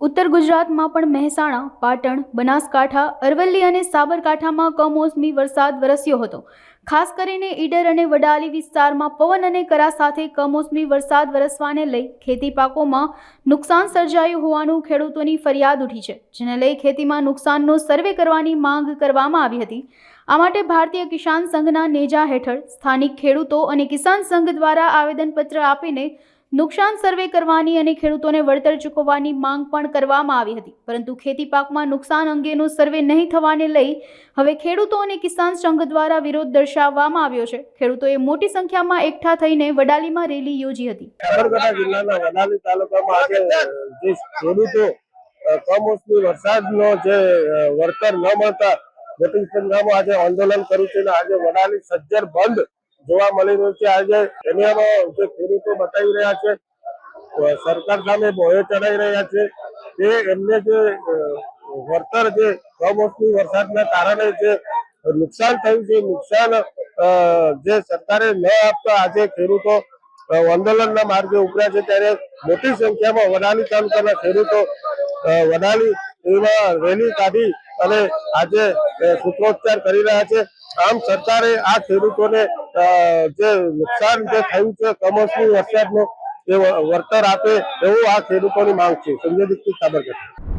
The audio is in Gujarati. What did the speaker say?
ઉત્તર ગુજરાતમાં પણ મહેસાણા, પાટણ, બનાસકાંઠા, અરવલ્લી અને સાબરકાંઠામાં કમોસમી વરસાદ વરસ્યો હતો. ખાસ કરીને ઈડર અને વડાલી વિસ્તારમાં પવન અને કરા સાથે કમોસમી વરસાદ વરસવાને લઈ ખેતી પાકોમાં નુકસાન સર્જાયું હોવાનું ખેડૂતોની ફરિયાદ ઉઠી છે, જેને લઈ ખેતીમાં નુકસાનનો સર્વે કરવાની માંગ કરવામાં આવી હતી. આ માટે ભારતીય કિસાન સંઘના નેજા હેઠળ સ્થાનિક ખેડૂતો અને કિસાન સંઘ દ્વારા આવેદનપત્ર આપીને નુકસાન સર્વે કરવાની અને ખેડૂતોને વળતર ચૂકવવાની માંગ પણ કરવામાં આવી હતી. પરંતુ ખેતી પાકમાં નુકસાન અંગેનો સર્વે નહીં થવાને લઈ હવે ખેડૂતો અને કિસાન સંઘ દ્વારા વિરોધ દર્શાવવામાં આવ્યો છે. ખેડૂતોએ મોટી સંખ્યામાં એકઠા થઈને વડાલીમાં રેલી યોજી હતી. સાબરકાંઠા જિલ્લાના વડાલી જે વળતર ન મળતા, મોટી સંખ્યામાં આજે આંદોલન કર્યું છે આજે વડાલી સજ્જર બંધ જોવા મળી રહ્યું છે આજે. કેન્યામાં જે ખેડૂતો બતાવી રહ્યા છે સરકાર સામે બોહે ચડાવી રહ્યા છે. તે એમને જે વળતર જે કમોસમી વરસાદના કારણે જે નુકસાન થયું છે, નુકસાન જે સરકારે ન આપતા આજે ખેડૂતો આંદોલનના માર્ગે ઉપર્યા છે. ત્યારે મોટી સંખ્યામાં વડાલી તાલુકાના ખેડૂતો વડાલી એમાં રેલી કાઢી અને આજે સૂત્રોચ્ચાર કરી રહ્યા છે. આમ સરકારે આ ખેડૂતોને જે નુકસાન જે થયું છે, કમોસમી વરસાદનું એ વળતર આપે એવું આ ખેડૂતોની માંગ છે. સંજય દીક્ષિત, સાબરકાંઠા.